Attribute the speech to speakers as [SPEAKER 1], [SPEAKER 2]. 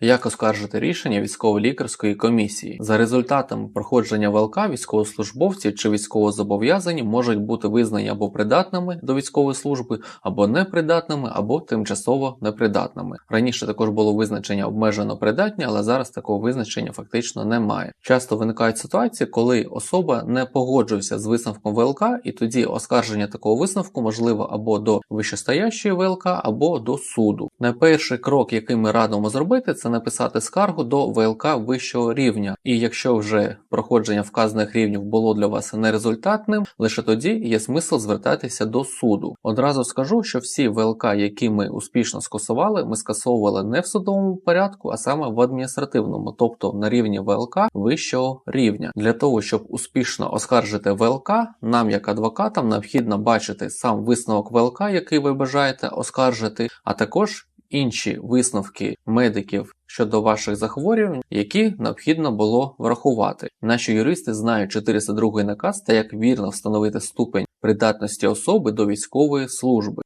[SPEAKER 1] Як оскаржити рішення військово-лікарської комісії? За результатами проходження ВЛК військовослужбовці чи військовозобов'язані можуть бути визнані або придатними до військової служби, або непридатними, або тимчасово непридатними. Раніше також було визначення обмежено придатні, але зараз такого визначення фактично немає. Часто виникають ситуації, коли особа не погоджується з висновком ВЛК, і тоді оскарження такого висновку можливо або до вищестоящої ВЛК, або до суду. Найперший крок, який ми радимо зробити, це написати скаргу до ВЛК вищого рівня. І якщо вже проходження вказаних рівнів було для вас нерезультатним, лише тоді є смисл звертатися до суду. Одразу скажу, що всі ВЛК, які ми успішно скасували, ми скасовували не в судовому порядку, а саме в адміністративному, тобто на рівні ВЛК вищого рівня. Для того щоб успішно оскаржити ВЛК, нам, як адвокатам, необхідно бачити сам висновок ВЛК, який ви бажаєте оскаржити, а також інші висновки медиків щодо ваших захворювань, які необхідно було врахувати. Наші юристи знають 402 наказ та як вірно встановити ступень придатності особи до військової служби.